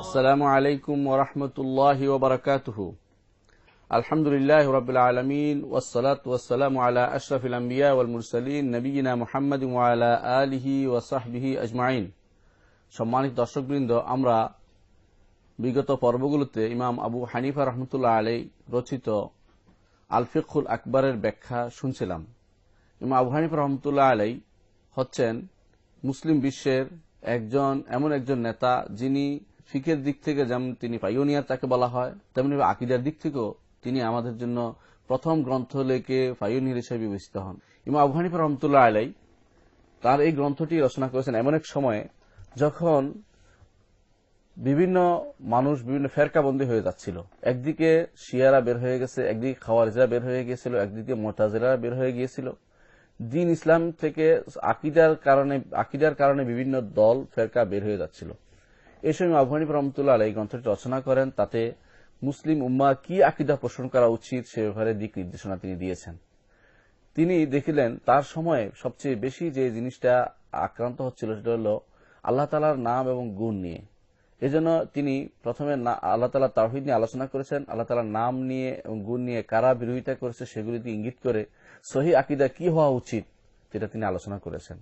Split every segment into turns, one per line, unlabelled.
আসসালামু আলাইকুম ওরহমতুল্লাহ ওবরাকাতহ আলহামদুলিল্লাহ রবিল আলমিন ওসলাত ওসালাম আলা আশরফিল আম্বিয়া ওয়াল মুরসালিন নবীনা মোহাম্মদ আলা আলহি ওয়াসাহবিহি আজমাইন সম্মানিত দর্শকবৃন্দ, আমরা বিগত পর্বগুলোতে ইমাম আবু হানিফা রহমতুল্লাহ আলাই রচিত আলফিকুল আকবরের ব্যাখ্যা শুনছিলাম। ইমাম আবু হানিফা রহমতুল্লাহ আলাই হচ্ছেন মুসলিম বিশ্বের একজন, এমন একজন নেতা যিনি ফিকের দিক থেকে যেমন তিনি পাইওনিয়ার তাকে বলা হয়, তেমনি আকিদার দিক থেকেও তিনি আমাদের জন্য প্রথম গ্রন্থ লেখে পাইওনিয়ার হিসেবে বিবেচিত হন। ইমাম আবু রহমতুল্লাহ আলাই তার এই গ্রন্থটি রচনা করেছেন এমন এক সময়ে যখন বিভিন্ন মানুষ, বিভিন্ন ফেরকাবন্দি হয়ে যাচ্ছিল। একদিকে শিয়ারা বের হয়ে গেছে, একদিকে খাওয়ারিজরা বের হয়ে গিয়েছিল, একদিকে মোটাজেরা বের হয়ে গিয়েছিল। দিন ইসলাম থেকে আকিদার কারণে আকিদার কারণে বিভিন্ন দল, ফেরকা বের হয়ে যাচ্ছিল। এই সময় আবহানী রহমতুল্লাহ এই গ্রন্থটি রচনা করেন, তাতে মুসলিম উম্মা কি আকিদা পোষণ করা উচিত সে ব্যাপারে দিক নির্দেশনা তিনি দিয়েছেন। তিনি দেখিলেন, তার সময়ে সবচেয়ে বেশি যে জিনিসটা আক্রান্ত হচ্ছিল সেটা হল আল্লাহ তালার নাম এবং গুণ নিয়ে। এজন্য তিনি প্রথমে আল্লাহ তালা তাহিদ নিয়ে আলোচনা করেছেন, আল্লাহ তালার নাম নিয়ে এবং গুণ নিয়ে কারা বিরোধিতা করেছে সেগুলি দিয়ে ইঙ্গিত করে সহি আকিদা কি হওয়া উচিত যেটা তিনি আলোচনা করেছেন।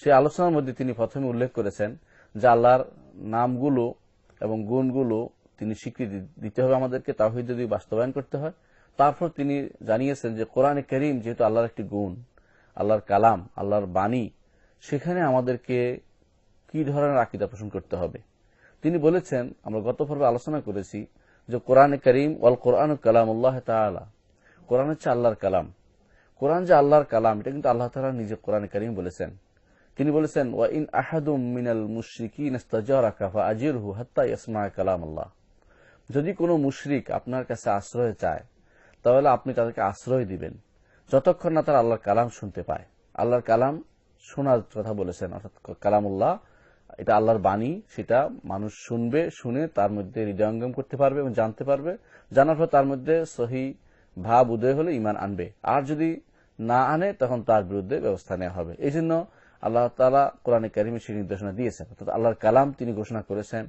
সে আলোচনার মধ্যে তিনি প্রথমে উল্লেখ করেছেন যে আল্লাহর নামগুলো এবং গুণগুলো তিনি স্বীকৃতি দিতে হবে আমাদেরকে তাহিদ যদি বাস্তবায়ন করতে হয়। তারপর তিনি জানিয়েছেন যে কোরআনে করিম যেহেতু আল্লাহর একটি গুণ, আল্লাহর কালাম, আল্লাহর বাণী, সেখানে আমাদেরকে কি ধরনের আকিদা পোষণ করতে হবে? তিনি বলেছেন, আমরা গত পর্বে আলোচনা করেছি যে কোরআনে করিম ওয়াল কোরআন কালাম উল্লাহ তালা কোরআন হচ্ছে আল্লাহর কালাম। কোরআন যে আল্লাহর কালাম, এটা কিন্তু আল্লাহ তালা নিজে কোরআনে করিম বলেছেন। তিনি বলেছেন, ওয়া ইন আহাদুম মিনাল মুশরিকিন হাত্তা ইয়াসমা কালাম আল্লাহ যদি কোনো মুশরিক আপনার কাছে আশ্রয় চায়, তাহলে আপনি তাদেরকে আশ্রয় দিবেন, যতক্ষণ না তারা আল্লাহর কালাম শুনতে পায়। আল্লাহর কালাম শোনার কথা বলেছেন, অর্থাৎ কালামুল্লাহ এটা আল্লাহর বাণী, সেটা মানুষ শুনবে, শুনে তার মধ্যে হৃদয়ঙ্গম করতে পারবে এবং জানতে পারবে। জানার পর তার মধ্যে সহি ভাব উদয় হলে ইমান আনবে। আর যদি না আনে, তখন তার বিরুদ্ধে ব্যবস্থা নেওয়া হবে। এই জন্য আল্লাহ তালা কোরআনে কারিমে সেই নির্দেশনা দিয়েছেন। অর্থাৎ আল্লাহর কালাম তিনি ঘোষণা করেছেন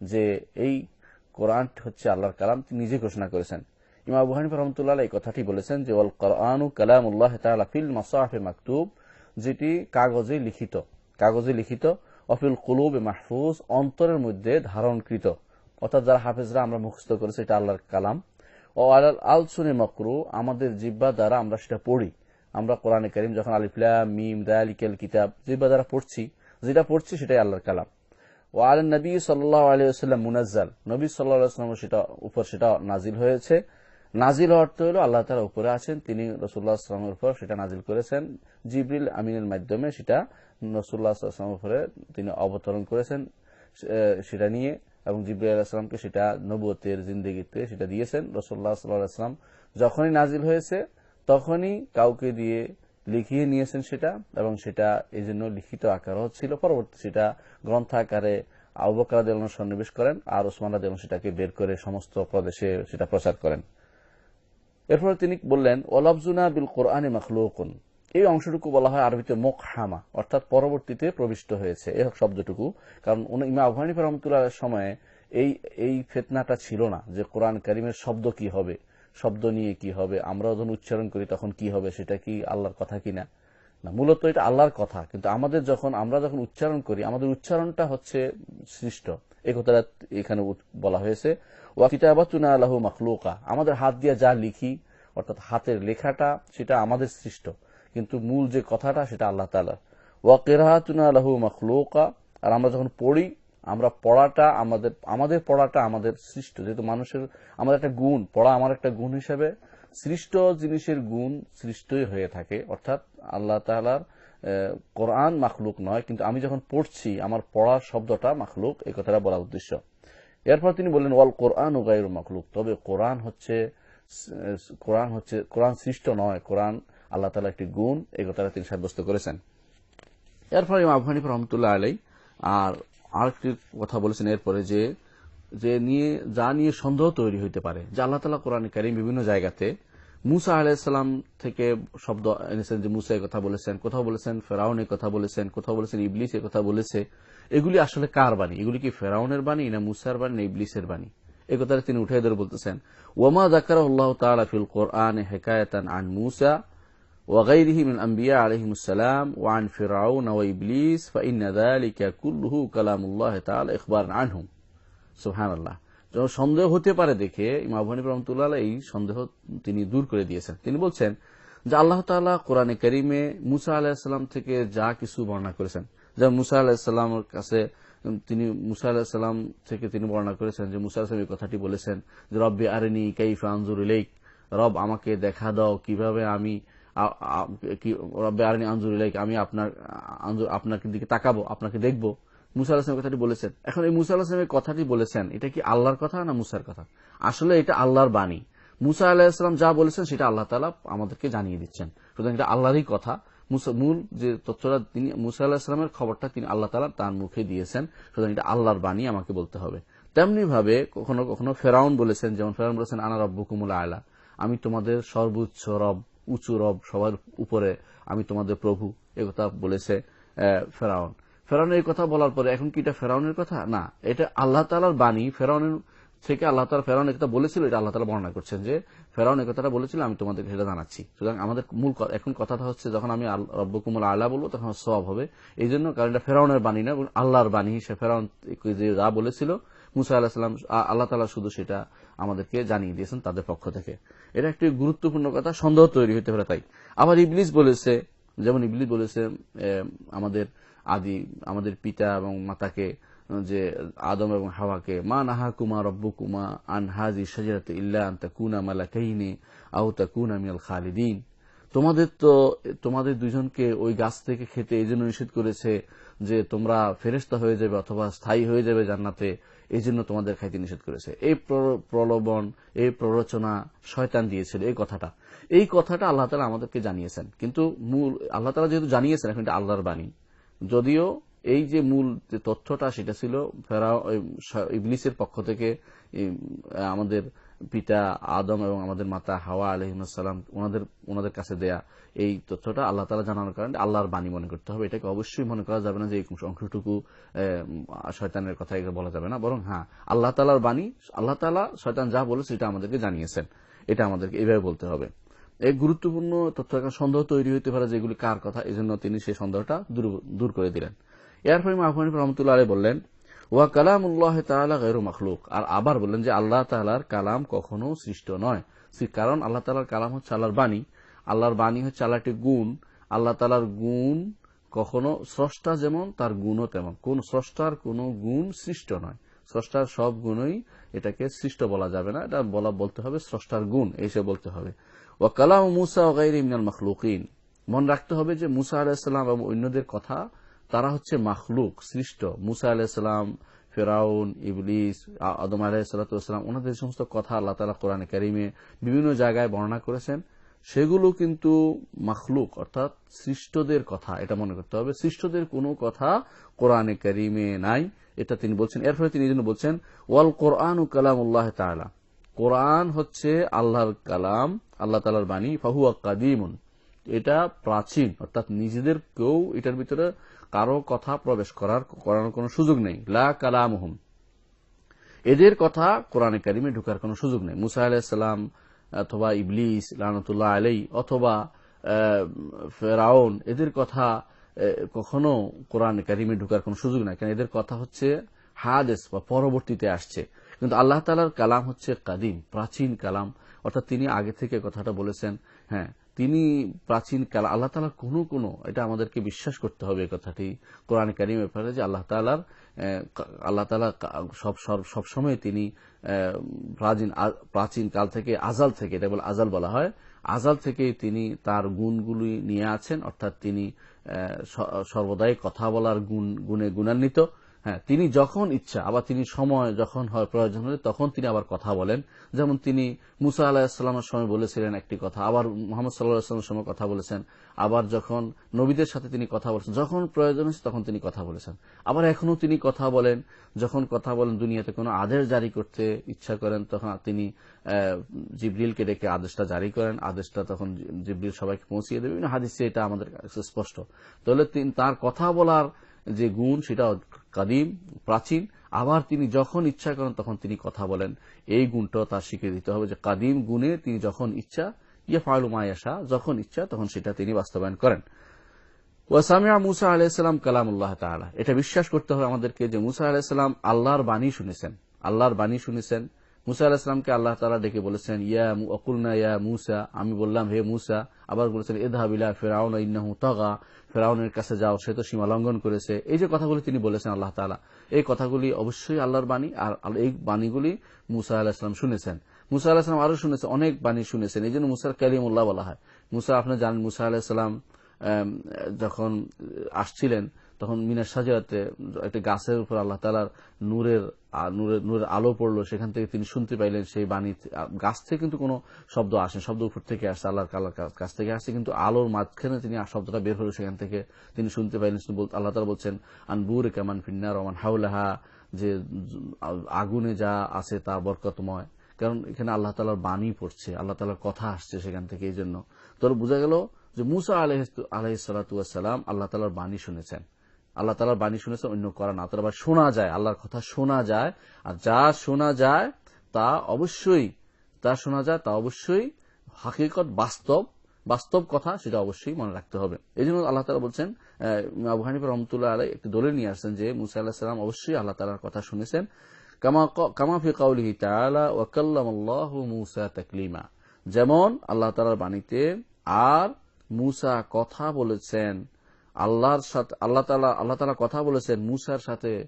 যে এই কোরআন হচ্ছে আল্লাহর কালাম, তিনি নিজে ঘোষণা করেছেন। ইমা বুহানিফ রহমতুল্লাহ এই কথাটি বলেছেন যে, ওয়াল কোরআনু কালাম উল্লাহ তালা ফিল মাসাফে মাকতুব যেটি কাগজে লিখিত। কাগজে লিখিত অফিল কুলুব মাহফুজ, অন্তরের মধ্যে ধারণকৃত। অর্থাৎ যারা হাফেজরা আমরা মুখস্থ করেছি, এটা আল্লাহর কালাম। ও আল আল সুনে মকরু, আমাদের জিব্বা দ্বারা আমরা সেটা পড়ি। আমরা কোরআনে করিম যখন আলিফলা মিম দায়ালিকেল কিতাব জিব্বা দ্বারা পড়ছি, যেটা পড়ছি সেটাই আল্লাহর কালাম। ও আল নবী সাল্লাহ আলিয়াল্লাম মুনাজ্জাল। নবী সাল্লাহাম সেটা উপর সেটা নাজিল হয়েছে। নাজিল অর্থ হল আল্লাহ তালা উপরে আছেন, তিনি রসুল্লাহ আসলামের উপর সেটা নাজিল করেছেন। জিবরিল আমিনের মাধ্যমে সেটা রসুল্লাহ তিনি অবতরণ করেছেন সেটা নিয়ে এবং জিবরি আলাহিসামকে সেটা নবতের জিন্দগিতে সেটা দিয়েছেন। রসুল্লাহ সাল্লাহাম যখনই নাজিল হয়েছে তখনই কাউকে দিয়ে লিখিয়ে নিয়েছেন সেটা এবং সেটা এই জন্য লিখিত আকার হচ্ছিল পরবর্তী সেটা গ্রন্থ আকারে আবকার দেলন সন্নিবেশ করেন আর ওসমান দেলন সেটাকে বের করে সমস্ত প্রদেশে সেটা প্রচার করেন। এরপরে তিনি বললেন ওলাফজুনা বিল কোরআনে মখলুকুন। এই অংশটুকু বলা হয় আরবিতে মুখ হামা অর্থাৎ পরবর্তীতে প্রবিষ্ট হয়েছে। এই শব্দটুকু, কারণ ইমা আফগানি রহমতুল্লাহ সময়ে এই এই ফেতনাটা ছিল না, যে কোরআন করিমের শব্দ কি হবে, শব্দ নিয়ে কি হবে, আমরা যখন উচ্চারণ করি তখন কি হবে, সেটা কি আল্লাহর কথা কিনা না? মূলত এটা আল্লাহর কথা, কিন্তু আমাদের যখন আমরা যখন উচ্চারণ করি, আমাদের উচ্চারণটা হচ্ছে সৃষ্ট। এই কথাটা এখানে বলা হয়েছে। ওয়াকিতাবাতুনা আল্লাহ মখলুকা, আমাদের হাত দিয়ে যা লিখি, অর্থাৎ হাতের লেখাটা, সেটা আমাদের সৃষ্ট। কিন্তু মূল যে কথাটা সেটা আল্লাহ তালার ওয়াকিরাহাতুনা আল্লাহ মখলুকা। আর আমরা যখন পড়ি, আমরা পড়াটা আমাদের আমাদের পড়াটা আমাদের সৃষ্ট। যেহেতু মানুষের আমাদের একটা গুণ, পড়া আমার একটা গুণ হিসেবে সৃষ্ট জিনিসের গুণ সৃষ্টই হয়ে থাকে। অর্থাৎ আল্লাহ তালার কোরআন মাখলুক নয়, কিন্তু আমি যখন পড়ছি, আমার পড়ার শব্দটা মাখলুক, এই কথাটা বলার উদ্দেশ্য। এরপর তিনি বললেন, ওয়াল কোরআন ও গাইর মাখলুক। তবে কোরআন হচ্ছে কোরআন হচ্ছে, কোরআন সৃষ্ট নয়, কোরআন আল্লাহ তালা একটি গুণ এই কথাটা তিনি সাব্যস্ত করেছেন। ইমাম আবু হানিফা রহমতুল্লাহ আলাই আর আরেকটি কথা বলেছেন এরপরে যে যে নিয়ে, যা নিয়ে সন্দেহ তৈরি হইতে পারে, যে আল্লাহ তালা কোরআন কারিম বিভিন্ন জায়গাতে, মুসা আলাহিসাল্লাম থেকে শব্দ এনেছেন যে মুসা কথা বলেছেন, কোথাও বলেছেন ফেরাউনের কথা বলেছেন, কোথাও বলেছেন ইবলিস কথা বলেছে। এগুলি আসলে কার বাণী? এগুলি কি ফেরাউনের বাণী না মুসার বাণী না ইবলিসের বাণী? এ কথাটা তিনি উঠে ধরে বলতেছেন। ওমা জাকার আল্লাহ তাআলা ফিল কোরআন হেকায়াতান আন মুসা وغيره من الأنبياء عليهم السلام وعن فرعون وإبليس فإن ذلك كله كلام الله تعالى إخبارا عنهم سبحان الله যখন সন্দেহ হতে পারে দেখে ইমাম হানিফ রহমতুল্লাহ এই সন্দেহ তিনি দূর করে দিয়েছেন তিনি বলছেন যে আল্লাহ তাআলা কোরআনে করিমে মুসা আলাহিসাল্লাম থেকে যা কিছু বর্ণনা করেছেন যেমন মুসা আলাহিসাল্লামের কাছে তিনি মুসা আলাহিসাল্লাম থেকে তিনি বর্ণনা করেছেন যে মুসা আলাহিসাম এই কথাটি বলেছেন যে রব্বি আরেনি কাইফা আনজুর ইলাইক রব আমাকে দেখা দাও কিভাবে আমি রব্বে আরেনি আনজুর ইলাইক, আমি আপনার আপনাকে দিকে তাকাবো, আপনাকে দেখব। মুসা আলাহিসের কথাটি বলেছেন। এখন এই মুসা আলাহিসের কথাটি বলেছেন, এটা কি আল্লাহর কথা না মুসার কথা? আসলে এটা আল্লাহর বাণী। মুসা আলাহিসাম যা বলেছেন, সেটা আল্লাহ তালা আমাদেরকে জানিয়ে দিচ্ছেন। সুতরাং এটা আল্লাহরই কথা। মূল যে তথ্যটা তিনি, মুসা আলাহিসামের খবরটা তিনি আল্লাহ তালা তার মুখে দিয়েছেন, সুতরাং এটা আল্লাহর বাণী আমাকে বলতে হবে। তেমনি ভাবে কখনো কখনো ফেরাউন বলেছেন, যেমন ফেরাউন বলেছেন, আনা রব্বকুমুল আয়লা আমি তোমাদের সর্বোচ্চ রব উঁচু রব সবার উপরে। আমি তোমাদের প্রভু কথা বলেছে ফেরাউন। ফেরাউনের এই কথা বলার পরে, এখন কি এটা ফেরাউনের কথা? না, এটা আল্লাহ তালার বাণী। ফেরাউনের থেকে আল্লাহ তালা ফেরাউন কথা বলেছিল, এটা আল্লাহ তালা বর্ণনা করছেন যে, ফেরাউন কথাটা বলেছিল, আমি তোমাদেরকে সেটা জানাচ্ছি। সুতরাং আমাদের মূল এখন কথাটা হচ্ছে, যখন আমি রব্বকুমল আল্লাহ বলব, তখন সব হবে। এই জন্য কারণ এটা ফেরাউনের বাণী না আল্লাহর বাণী। সে ফেরাউন যে যা বলেছিল মুসা আল্লাহাম আল্লাহ তালা শুধু সেটা আমাদেরকে জানিয়ে দিয়েছেন তাদের পক্ষ থেকে। এটা একটি গুরুত্বপূর্ণ কথা, সন্দেহ তৈরি হতে পারে তাই। আবার ইবলিস বলেছে, যেমন ইবলিস বলেছে আমাদের আদি, আমাদের পিতা এবং মাতাকে, যে আদম এবং হাওয়াকে, মা নাহা কুমা রব্বু কুমা আন হাজি সাজাত ইল্লা আন্তা কুনা মালা কাহিনী আউ তা কুনা মিয়াল খালিদিন। তোমাদের তো, তোমাদের দুজনকে ওই গাছ থেকে খেতে এই জন্য নিষেধ করেছে যে তোমরা ফেরেস্তা হয়ে যাবে অথবা স্থায়ী হয়ে যাবে জান্নাতে। এই জন্য তোমাদের খাইতে নিষেধ করেছে। এই প্রলোভন, এই প্ররোচনা শয়তান দিয়েছিল, এই কথাটা। এই কথাটা আল্লাহ তালা আমাদেরকে জানিয়েছেন। কিন্তু মূল আল্লাহ তালা যেহেতু জানিয়েছেন, এখন এটা আল্লাহর বাণী। যদিও এই যে মূল যে তথ্যটা, সেটা ছিল ফেরা ইবলিসের পক্ষ থেকে আমাদের পিতা আদম এবং আমাদের মাতা হাওয়া আলহিমসাল্লাম ওনাদের ওনাদের কাছে দেয়া এই তথ্যটা আল্লাহ তালা জানানোর কারণে আল্লাহর বাণী মনে করতে হবে। এটাকে অবশ্যই মনে করা যাবে না যে অংশটুকু শয়তানের কথা বলা যাবে না। বরং হ্যাঁ আল্লাহ তালার বাণী, আল্লাহ তালা শয়তান যা বলে সেটা আমাদেরকে জানিয়েছেন। এটা আমাদেরকে এইভাবে বলতে হবে। এই গুরুত্বপূর্ণ তথ্য সন্দেহ তৈরি হতে পারে যেগুলি কার কথা এই জন্য তিনি সেই সন্দেহটা দূর করে দিলেন। এরপরে মাহফুনি রহমতুল্লাহ বললেন ওয়া কালাম উল্লাহ তালা গৈর মখলুক। আর আবার বললেন যে আল্লাহ তালার কালাম কখনো সৃষ্ট নয়। কারণ আল্লাহ তালার কালাম হচ্ছে আল্লাহর বাণী। আল্লাহর বাণী হচ্ছে আল্লাহটি গুণ। আল্লাহ তালার গুণ কখনো স্রষ্টা যেমন, তার গুণও তেমন। কোন স্রষ্টার কোন গুণ সৃষ্ট নয়। স্রষ্টার সব গুণই এটাকে সৃষ্ট বলা যাবে না। এটা বলা বলতে হবে স্রষ্টার গুণ এসে বলতে হবে। ও কালাম মুসা ওগাইর ইমিনাল মখলুকিন। মনে রাখতে হবে যে মুসা আলাহিসাল্লাম এবং অন্যদের কথা তারা হচ্ছে মাখলুক, সৃষ্ট। মুসা আলাহিসাল্লাম ফেরাউন, ইবলিস আদম আলাহিসাল্লাম ওনাদের সমস্ত কথা আল্লাহ তালা কোরআন কারিমে বিভিন্ন জায়গায় বর্ণনা করেছেন। সেগুলো কিন্তু মাখলুক, অর্থাৎ সৃষ্টদের কথা, এটা মনে করতে হবে। সৃষ্টদের কোনো কথা কোরআনে কারিমে নাই, এটা তিনি বলছেন। এর ফলে তিনি জন্য বলছেন, ওয়াল কোরআন ও কালাম উল্লাহ তালা কোরআন হচ্ছে আল্লাহর কালাম, আল্লাহ তালার বাণী, ফাহুয়া কাদিমুন। এটা প্রাচীন, অর্থাৎ নিজেদের কেউ এটার ভিতরে কারও কথা প্রবেশ করার, করানোর কোনো সুযোগ নেই। লা কালামহুম। এদের কথা কোরআনে কারিমে ঢুকার কোনো সুযোগ নেই। মুসা আলাহিসাল্লাম অথবা ইবলিস লানতুল্লাহ আলাই অথবা ফেরাউন, এদের কথা কখনো কোরআন কারিমে ঢুকার কোনো সুযোগ নাই। কারণ এদের কথা হচ্ছে হাদেস বা পরবর্তীতে আসছে। কিন্তু আল্লাহ তালার কালাম হচ্ছে কাদিম, প্রাচীন কালাম। অর্থাৎ তিনি আগে থেকে কথাটা বলেছেন। হ্যাঁ তিনি প্রাচীন কাল, আল্লাহ তালার কোনো কোনো, এটা আমাদেরকে বিশ্বাস করতে হবে কথাটি। কোরআন কারিম ব্যাপারে যে আল্লাহ তালার আল্লাহ তালা সব সবসময় তিনি প্রাচীন কাল থেকে আজাল থেকে এটা বলে আজাল বলা হয়, আজাল থেকে তিনি তার গুণগুলি নিয়ে আছেন, অর্থাৎ তিনি সর্বদাই কথা বলার গুণ, গুণে গুণান্বিত। হ্যাঁ তিনি যখন ইচ্ছা, আবার তিনি সময় যখন হয় প্রয়োজন হলে তখন তিনি আবার কথা বলেন। যেমন তিনি মুসা আলাহিসাল্লামের সময় বলেছিলেন একটি কথা, আবার মোহাম্মদ সাল্লাহামের সময় কথা বলেছেন, আবার যখন নবীদের সাথে তিনি কথা বলেছেন, যখন প্রয়োজন হয়েছে তখন তিনি কথা বলেছেন। আবার এখনও তিনি কথা বলেন, যখন কথা বলেন দুনিয়াতে কোনো আদেশ জারি করতে ইচ্ছা করেন, তখন তিনি জিবরিলকে ডেকে আদেশটা জারি করেন, আদেশটা তখন জিবরিল সবাইকে পৌঁছিয়ে দেবে। বিভিন্ন হাদিসে এটা আমাদের স্পষ্ট। তাহলে তার কথা বলার যে গুণ সেটা কাদিম, প্রাচীন। আবার তিনি যখন ইচ্ছা করেন, তখন তিনি কথা বলেন। এই গুণটাও তার স্বীকৃতি দিতে হবে যে কাদিম গুণে তিনি যখন ইচ্ছা ইয়ে ফালু মায়াসা যখন ইচ্ছা, তখন সেটা তিনি বাস্তবায়ন করেন। ওয়াসামিয়া মুসা আলাইসালাম কালামুল্লাহ তালা এটা বিশ্বাস করতে হবে আমাদেরকে যে মুসা আলাহিসাম আল্লাহর বাণী শুনেছেন। আল্লাহর বাণী শুনেছেন। মুসা আলাহিসামকে আল্লাহ তালা ডেকে বলেছেন, ইয়া অকুলনা ইয়া মুসা। আমি বললাম, হে মুসা। আবার বলেছেন এধাবিলা ফেরাউন, ইন্নাহু তগা। ফেরাউনের কাছে যাও, সে তো সীমা লঙ্ঘন করেছে। এই যে কথাগুলি তিনি বলেছেন আল্লাহ তালা এই কথাগুলি অবশ্যই আল্লাহর বাণী, আর এই বাণীগুলি মুসা আলাহিসাম শুনেছেন। মুসা আলাহিসাম আরও শুনেছেন অনেক বাণী শুনেছেন। এই জন্য মুসার কালিমুল্লাহ বলা হয়। মুসা, আপনি জানেন মুসা আলাহিসাম যখন আসছিলেন তখন মিনার সাজাতে একটা গাছের উপর আল্লাহ তালার নূরের নূরের আলো পড়ল, সেখান থেকে তিনি শুনতে পাইলেন সেই বাণী গাছ থেকে কিন্তু কোনো শব্দ আসে শব্দ উপর থেকে আসছে আল্লাহর কালার কাছ থেকে আসছে কিন্তু আলোর মাঝখানে তিনি শব্দটা বের হলো, সেখান থেকে তিনি শুনতে পাইলেন আল্লাহ তালা বলছেন আনবুর কেমান ফিন্নার রমান হাউলাহা যে আগুনে যা আছে তা বরকতময়। কারণ এখানে আল্লাহ তালার বাণী পড়ছে, আল্লাহ তালার কথা আসছে সেখান থেকে এই জন্য। তোর বোঝা গেল যে মুসা আলহিসাল্লাম আল্লাহ তালার বাণী শুনেছেন। আল্লাহ তালার বাণী শুনেছেন, অন্য করা না। তারা শোনা যায়, আল্লাহর কথা শোনা যায়, আর যা শোনা যায় তা অবশ্যই তা শোনা যায় তা অবশ্যই হাকিকত বাস্তব বাস্তব কথা সেটা অবশ্যই মনে রাখতে হবে। এই জন্য আল্লাহ তালা বলছেন আবু রহমতুল্লাহ আলাই একটি দলে নিয়ে আসছেন যে মুসা আল্লাহ সাল্লাম অবশ্যই আল্লাহ তালার কথা শুনেছেন। কামাফি কাউলিহি তালা মুসা তাকলিমা। যেমন আল্লাহ তালার বাণীতে, আর মুসা কথা বলেছেন। আল্লাহর সাথে আল্লাহ তালা আল্লাহ তালা কথা বলেছেন মুসার সাথে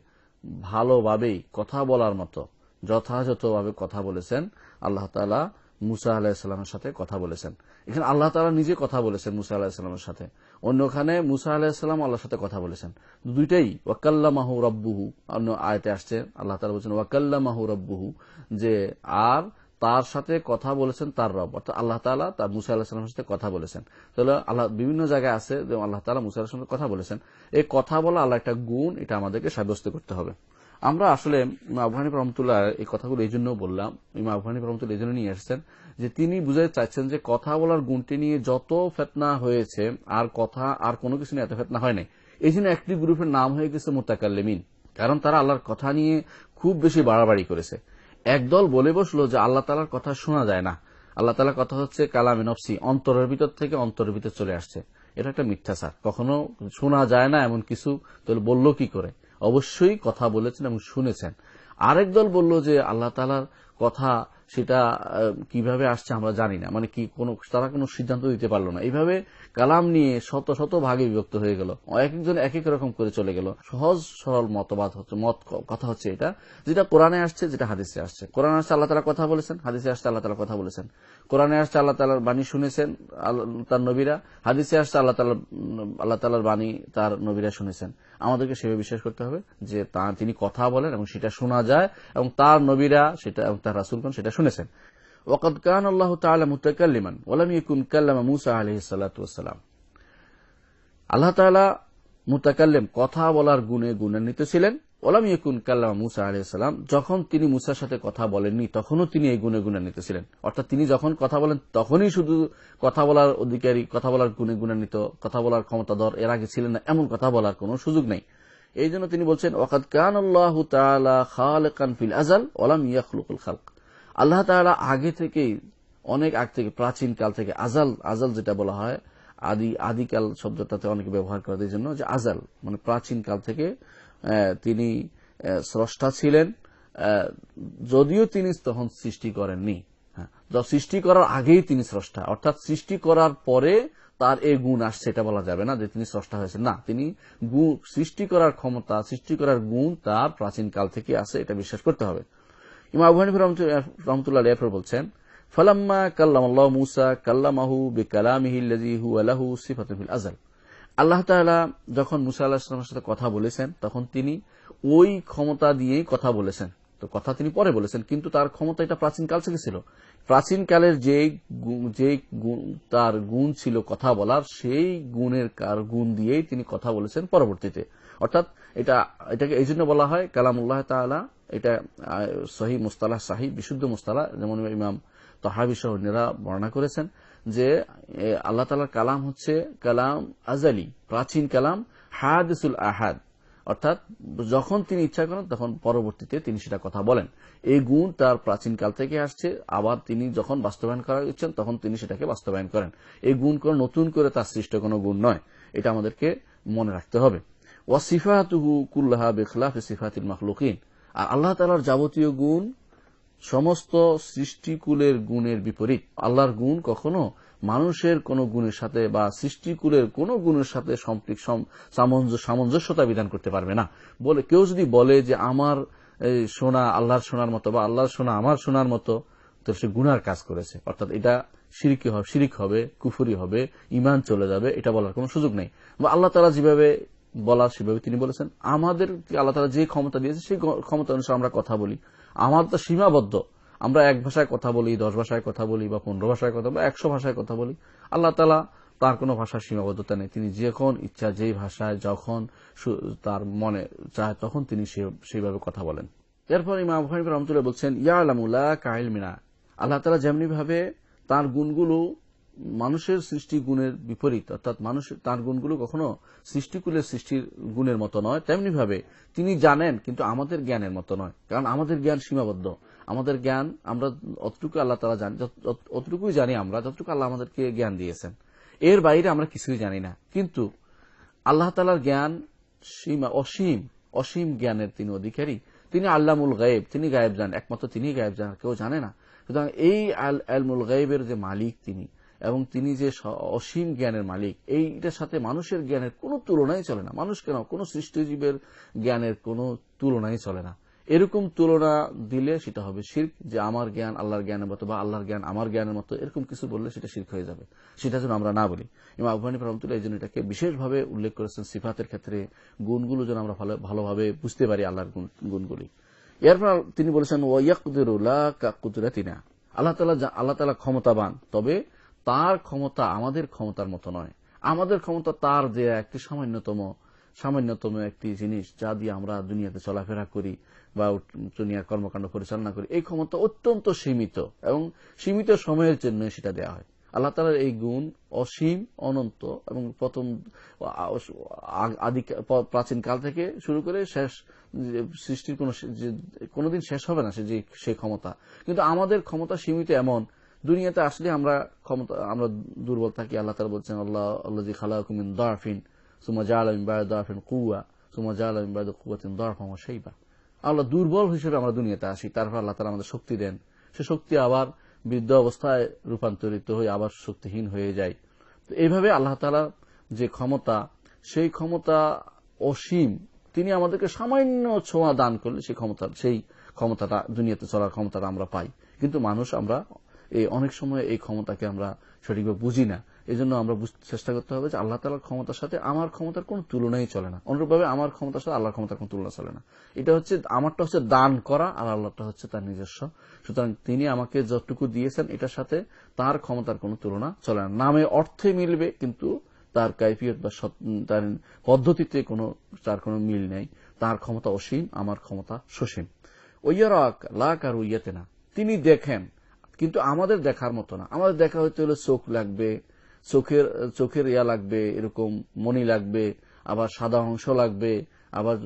ভালোভাবেই কথা বলার মতো, যথাযথভাবে কথা বলেছেন আল্লাহ তালা মুসা আলাহিসাল্লামের সাথে কথা বলেছেন। এখানে আল্লাহ তালা নিজে কথা বলেছেন মুসা আলাহিসাল্লামের সাথে। অন্যখানে মুসা আলাহিসাল্লাম আল্লাহর সাথে কথা বলেছেন। দুইটাই ওয়াকাল্লা মাহু রব্বুহু, অন্য আয়তে আসছে, আল্লাহ তালা বলছেন ওয়াকাল্লা মাহু রব্বুহু, যে আর তার সাথে কথা বলেছেন তার রব। অর্থাৎ আল্লাহ তালা তার মুসা আল্লাহামের সাথে কথা বলেছেন। তাহলে আল্লাহ বিভিন্ন জায়গায় আছে যে আল্লাহ তালা মুসা আল্লাহ কথা বলেছেন। এই কথা বলা আল্লাহ একটা গুণ, এটা আমাদেরকে সাব্যস্ত করতে হবে। আমরা আসলে আবহানী রহমতুল্লাহ এই কথাগুলো এই জন্য বললাম ইমা আবহানী রহমতুল্লাহ এই জন্য নিয়ে এসেছেন যে তিনি বুঝাতে চাচ্ছেন যে কথা বলার গুণটি নিয়ে যত ফেতনা হয়েছে, আর কথা, আর কোনো কিছু নিয়ে এত ফেতনা হয় নাই। এই জন্য একটি গ্রুপের নাম হয়ে গেছে মোতাকাল্লেমিন। কারণ তারা আল্লাহর কথা নিয়ে খুব বেশি বাড়াবাড়ি করেছে। একদল বলে বসল যে আল্লাহ তালার কথা শোনা যায় না। আল্লাহ তালার কথা হচ্ছে কালামে নফসি, অন্তরের ভিতর থেকে অন্তরের ভিতর চলে আসছে। এটা একটা মিথ্যা মিথ্যাচার। কখনো শোনা যায় না এমন কিছু। তাহলে বলল কি করে? অবশ্যই কথা বলেছেন এবং শুনেছেন। আরেক দল বলল যে আল্লাহ তালার কথা সেটা কীভাবে আসছে আমরা জানি না। মানে কি কোন, তারা কোনো সিদ্ধান্ত দিতে পারল না। এইভাবে কালাম নিয়ে শত শত ভাগে বিভক্ত হয়ে গেল। এক একজন এক এক রকম করে চলে গেল। সহজ, সরল মতবাদ হচ্ছে, মত কথা হচ্ছে এটা। যেটা কোরআনে আসছে, যেটা হাদিসে আসছে। কোরআনে আসছে, আল্লাহ তালা কথা বলেছেন। হাদিসে আসছে, আল্লাহ তালা কথা বলেছেন। কোরআনে আসছে আল্লাহ তালার বাণী শুনেছেন তার নবীরা। হাদিসে আসছে আল্লাহ তালা আল্লাহ তালার বাণী তার নবীরা শুনেছেন। আমাদেরকে সেভাবে বিশ্বাস করতে হবে যে তা, তিনি কথা বলেন এবং সেটা শোনা যায় এবং তার নবীরা সেটা এবং তার রাসুলগণ সেটা শুনেছেন। ওকদ কান আল্লাহ তালা মুতাকাল্লিমান ইকুন মুসা আল্লাহ তালা মুতাকাল্লেম, কথা বলার গুণে গুণান্বিত ছিলেন। ওলাম ইকুন কাল্লামা মুসা আলহিসাম যখন তিনি মুসার সাথে কথা বলেননি, তখনও তিনি এই গুণে গুণান্বিত ছিলেন। অর্থাৎ তিনি যখন কথা বলেন, তখনই শুধু কথা বলার অধিকারী, কথা বলার গুণে গুণান্বিত, কথা বলার ক্ষমতাধর, এর আগে ছিলেন না, এমন কথা বলার কোন সুযোগ নেই। এই জন্য তিনি বলছেন, ওয়াকাদ কান আল্লাহ খালেকান ফিল আজাল ওলাম ইয়াখলুকুল খালক। আল্লাহ তালা আগে থেকেই, অনেক আগ থেকে, প্রাচীন কাল থেকে আজাল আজাল যেটা বলা হয়, আদি, আদিকাল শব্দটাতে অনেকে ব্যবহার করে, এই জন্য যে আজাল মানে প্রাচীন কাল থেকে তিনি স্রষ্টা ছিলেন যদিও তিনি তখন সৃষ্টি করেননি। হ্যাঁ সৃষ্টি করার আগেই তিনি স্রষ্টা, অর্থাৎ সৃষ্টি করার পরে তার এই গুণ আসছে এটা বলা যাবে না যে তিনি স্রষ্টা হয়েছেন। না, তিনি সৃষ্টি করার ক্ষমতা, সৃষ্টি করার গুণ তার প্রাচীন কাল থেকে আছে এটা বিশ্বাস করতে হবে। ইমা বলছেন, ফালাম্মা কাল্লাম আল্লাহ মুসা কাল্লামাহু বে কালামিহি হু আলাহু সিফাতুল আজাল আল্লাহ তাআলা যখন মুসা আল্লাহ সাথে কথা বলেছেন, তখন তিনি ওই ক্ষমতা দিয়েই কথা বলেছেন। তো কথা তিনি পরে বলেছেন, কিন্তু তার ক্ষমতা এটা প্রাচীন কাল থেকে ছিল। প্রাচীন কালের যে যে তার গুণ ছিল কথা বলার, সেই গুণের কার গুণ দিয়েই তিনি কথা বলেছেন পরবর্তীতে। অর্থাৎ এটা, এটাকে এই জন্য বলা হয় কালামুল্লাহ তাআলা, এটা সহি মুস্তালাহ সাহি বিশুদ্ধ মুস্তালাহ, যেমন ইমাম তহাবি সহ বর্ণনা করেছেন। যে আল্লাহ তালার কালাম হচ্ছে কালাম আজালি প্রাচীন কালাম হাদিসুল আহাদ। অর্থাৎ যখন তিনি ইচ্ছা করেন, তখন পরবর্তীতে তিনি সেটা কথা বলেন। এই গুণ তার প্রাচীন কাল থেকে আসছে, আবার তিনি যখন বাস্তবায়ন করা ইচ্ছেন, তখন তিনি সেটাকে বাস্তবায়ন করেন। এই গুণ কোনো নতুন করে তার সৃষ্ট কোনো গুণ নয়। এটা আমাদেরকে মনে রাখতে হবে। ওয়া সিফাতুহু কুল্লাহা বেখলাফে সিফাতিল মাখলুকিন। আর আল্লাহ তালার যাবতীয় গুণ সমস্ত সৃষ্টিকুলের গুণের বিপরীত। আল্লাহর গুণ কখনো মানুষের কোন গুণের সাথে বা সৃষ্টিকুলের কোন গুণের সাথে সামঞ্জস্যতা বিধান করতে পারবে না। বলে কেউ যদি বলে যে আমার সোনা আল্লাহর সোনার মতো বা আল্লাহর সোনা আমার সোনার মতো, তো সে গুনার কাজ করেছে। অর্থাৎ এটা সিরিকি হবে শিরিক হবে, কুফুরি হবে ইমান চলে যাবে, এটা বলার কোনো সুযোগ নেই। বা আল্লাহ তালা যেভাবে বলার সেভাবে তিনি বলেছেন, আমাদের আল্লাহ তালা যে ক্ষমতা দিয়েছে, সেই ক্ষমতা অনুসারে আমরা কথা বলি। আমার তো সীমাবদ্ধ। আমরা এক ভাষায় কথা বলি, দশ ভাষায় কথা বলি বা পনেরো ভাষায় কথা বলি একশো ভাষায় কথা বলি। আল্লাহ তালা তার কোনো ভাষার সীমাবদ্ধতা নেই। তিনি যখন ইচ্ছা, যেই ভাষায়, যখন তার মনে চায়, তখন তিনি সেইভাবে কথা বলেন। এরপর ইমাম হানিফ রহমতুল্লাহ বলছেন ইয়া আলামুল্লাহ কাহিল মিনা। আল্লাহ তালা যেমনি ভাবে তার গুণগুলো মানুষের সৃষ্টি গুণের বিপরীত, অর্থাৎ মানুষের তার গুণগুলো কখনো সৃষ্টিকুলের সৃষ্টির গুণের মতো নয়। তেমনি ভাবে তিনি জানেন, কিন্তু আমাদের জ্ঞানের মতো নয়। কারণ আমাদের জ্ঞান সীমাবদ্ধ। আমাদের জ্ঞান আমরা অতটুকু আল্লাহ তালা জানি অতটুকুই জানি আমরা, যতটুকু আল্লাহ আমাদেরকে জ্ঞান দিয়েছেন। এর বাইরে আমরা কিছুই জানি না। কিন্তু আল্লাহ তালার জ্ঞান সীমা, অসীম অসীম জ্ঞানের তিনি অধিকারী। তিনি আল্লামুল গায়েব, তিনি গায়েব জান একমাত্র তিনি গায়েব জান কেউ জানে না। সুতরাং এই আল, আলমুল গায়েবের যে মালিক তিনি এবং তিনি যে অসীম জ্ঞানের মালিক, এইটার সাথে মানুষের জ্ঞানের কোনো তুলনাই চলে না। মানুষ কেন? কোনো সৃষ্টিজীবের জ্ঞানের কোনো তুলনাই চলে না। এরকম তুলনা দিলে সেটা হবে শির্ক, যে আমার জ্ঞান আল্লাহর জ্ঞানের মতো বা আল্লাহর জ্ঞান আমার জ্ঞানের মতো, এরকম কিছু বললে সেটা শির্ক হয়ে যাবে। সেটা যেন আমরা না বলি। ইমাম আবহানী রহমতুল্লাহ এই জন্য এটাকে বিশেষভাবে উল্লেখ করেছেন সিফাতের ক্ষেত্রে, গুণগুলো যেন আমরা ভালো- ভালোভাবে বুঝতে পারি আল্লাহর গুণ- গুণগুলি। এরপর তিনি বলেছেন ওয়াকুদুরাতিনা আল্লাহ তালা যা- আল্লাহ তালা ক্ষমতাবান। তবে তার ক্ষমতা আমাদের ক্ষমতার মতো নয়। আমাদের ক্ষমতা তার যে একটি সামান্যতম সামান্যতম একটি জিনিস যা দিয়ে আমরা দুনিয়াতে চলাফেরা করি বা দুনিয়ার কর্মকাণ্ড পরিচালনা করি, এই ক্ষমতা অত্যন্ত সীমিত এবং সীমিত সময়ের জন্য সেটা দেওয়া হয়। আল্লাহ তালার এই গুণ অসীম, অনন্ত এবং প্রথম প্রাচীন কাল থেকে শুরু করে শেষ সৃষ্টির কোন কোনোদিন শেষ হবে না সে, যে সেই ক্ষমতা। কিন্তু আমাদের ক্ষমতা সীমিত এমন দুনিয়াতে আসলে আমরা ক্ষমতা আমরা দুর্বল থাকি। আল্লাহ তালা বলছেন, আল্লাহ আল্লাহ খালাকুমিন দারফিন সুমা বায়দ দারফিন কুয়া সুমা জালামিন বায়দ কুয়াতিন দারফাম সেইবা আল্লাহ দুর্বল হিসেবে আমরা দুনিয়াতে আসি। তারপর আল্লাহ তালা আমাদের শক্তি দেন। সে শক্তি আবার বৃদ্ধ অবস্থায় রূপান্তরিত হয়ে আবার শক্তিহীন হয়ে যায়। তো এইভাবে আল্লাহ তালা যে ক্ষমতা, সেই ক্ষমতা অসীম, তিনি আমাদেরকে সামান্য ছোঁয়া দান করলে সেই ক্ষমতা সেই ক্ষমতাটা দুনিয়াতে চলার ক্ষমতাটা আমরা পাই। কিন্তু মানুষ আমরা এই অনেক সময় এই ক্ষমতাকে আমরা সঠিকভাবে বুঝি না। এই জন্য আমরা চেষ্টা করতে হবে যে আল্লাহ তালার ক্ষমতার সাথে আমার ক্ষমতার কোনো তুলনাই চলে না। অনুরূপভাবে আমার ক্ষমতার সাথে আল্লাহর ক্ষমতার কোনো তুলনা চলে না। এটা হচ্ছে, আমারটা হচ্ছে দান করা আর আল্লাহটা হচ্ছে তার নিজস্ব। সুতরাং তিনি আমাকে যতটুকু দিয়েছেন এটার সাথে তার ক্ষমতার কোনো তুলনা চলে না। নামে অর্থে মিলবে, কিন্তু তার কাইফিয়ত বা তার পদ্ধতিতে কোনো, তার কোনো মিল নেই। তার ক্ষমতা অসীম, আমার ক্ষমতা সসীম। ওইয়ারাক লাক আর উইয়াতে না তিনি দেখেন কিন্তু আমাদের দেখার মতো না। আমাদের দেখা হইতে হলে চোখ লাগবে, চোখের চোখের ইয়া লাগবে, এরকম মনি লাগবে, আবার সাদা অংশ লাগবে, আবার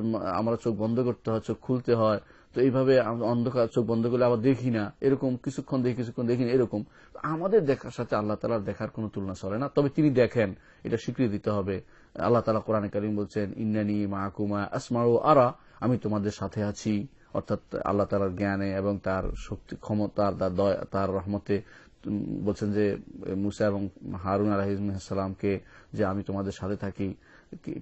আমরা চোখ বন্ধ করতে হয়, চোখ খুলতে হয়। তো এইভাবে অন্ধকার চোখ বন্ধ করলে আবার দেখি না। এরকম কিছুক্ষণ দেখি কিছুক্ষণ দেখি না, এরকম। আমাদের দেখার সাথে আল্লাহ তালার দেখার কোনো তুলনা চলে না। তবে তিনি দেখেন, এটা স্বীকৃতি দিতে হবে। আল্লাহ তালা কোরআনে কারিম বলছেন, ইন্নানি মাহকুমা আসমারু আরা, আমি তোমাদের সাথে আছি। অর্থাৎ আল্লাহ তালার জ্ঞানে এবং তার শক্তি ক্ষমতার তার দয়া- তার রহমতে বলছেন যে, মুসা এবং হারুন আলহিসামকে যে আমি তোমাদের সাথে থাকি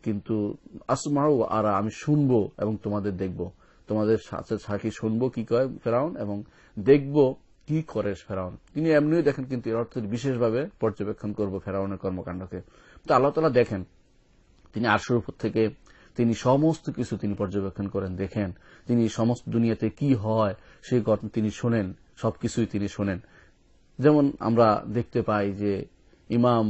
কিন্তু আসমাও আর, আমি শুনব এবং তোমাদের দেখব। তোমাদের সাথে থাকি, শুনব কি কয় ফেরাউন এবং দেখব কি করে ফেরাউন। তিনি এমনিও দেখেন, কিন্তু এর অর্থ বিশেষভাবে পর্যবেক্ষণ করব ফেরাউনের কর্মকাণ্ডকে। তো আল্লাহ তালা দেখেন, তিনি আরশের উপর থেকে তিনি সমস্ত কিছু তিনি পর্যবেক্ষণ করেন, দেখেন তিনি সমস্ত দুনিয়াতে কি হয়, সেই ঘটনা তিনি শোনেন, সবকিছুই তিনি শোনেন। যেমন আমরা দেখতে পাই যে ইমাম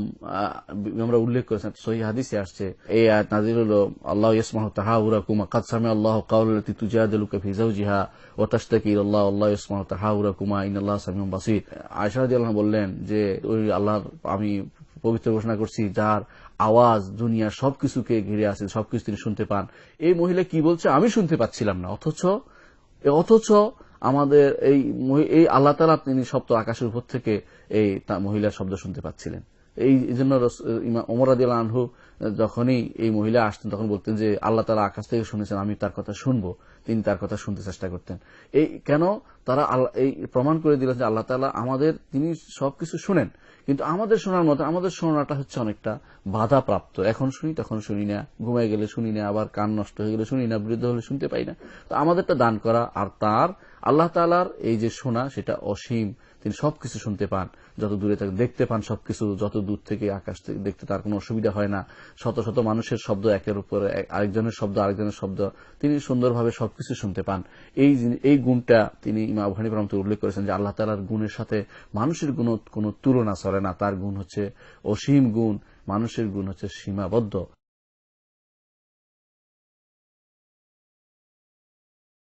আমরা উল্লেখ করেছেন, সহি হাদিসে আসছে, এই নাজির হলো, আল্লাহ ইসমাহ তাহাউরাকুমা কাদ সামি আল্লাহ কাউলাতি তুজাদিলুকা ফি জাওজিহা ওয়া তাশতাকি ইলাল্লাহ আল্লাহ ইসমাহ তাহাউরাকুমা ইনাল্লাহ সামিউম বাসীর। আয়েশা রাদিয়াল্লাহু আল্লাহ বললেন যে, ওই আল্লাহর আমি পবিত্র ঘোষণা করছি, যার আওয়াজ দুনিয়ার সবকিছুকে ঘিরে আছে, সবকিছু তিনি শুনতে পান। এই মহিলা কি বলছে? আমি শুনতে পাচ্ছিলাম না, অথচ অথচ আমাদের এই এই আল্লাহ তালা তিনি শব্দ আকাশের উপর থেকে এই মহিলার শব্দ শুনতে পাচ্ছিলেন। এই জন্য ওমর আদিল আনহু যখনই এই মহিলা আসতেন, তখন বলতেন যে, আল্লাহ তালা আকাশ থেকে শুনেছেন, আমি তার কথা শুনব। তিনি তার কথা শুনতে চেষ্টা করতেন। এই কেন? তারা এই প্রমাণ করে দিল যে আল্লাহ তালা আমাদের, তিনি সবকিছু শুনেন। কিন্তু আমাদের শোনার মতো, আমাদের শোনাটা হচ্ছে অনেকটা বাধা প্রাপ্ত এখন শুনি, তখন শুনি না। ঘুমায় গেলে শুনি না, আবার কান নষ্ট হয়ে গেলে শুনি না, বৃদ্ধ হলে শুনতে পাই না। তো আমাদেরটা দান করা আর তার, আল্লাহ তালার এই যে শোনা, সেটা অসীম। তিনি সবকিছু শুনতে পান। যত দূরে থাকে দেখতে পান সবকিছু, যত দূর থেকে আকাশ থেকে দেখতে তার কোনো অসুবিধা হয় না। শত শত মানুষের শব্দ একের উপরে আরেকজনের শব্দ আরেকজনের শব্দ। তিনি সুন্দরভাবে সবকিছু শুনতে পান। এই এই গুণটা তিনি ইমা আবহানী প্রান্ত উল্লেখ করেছেন যে আল্লাহ তালার গুণের সাথে মানুষের গুণ কোনো তুলনা চলে না। তার গুণ হচ্ছে অসীম গুণ, মানুষের গুণ হচ্ছে সীমাবদ্ধ।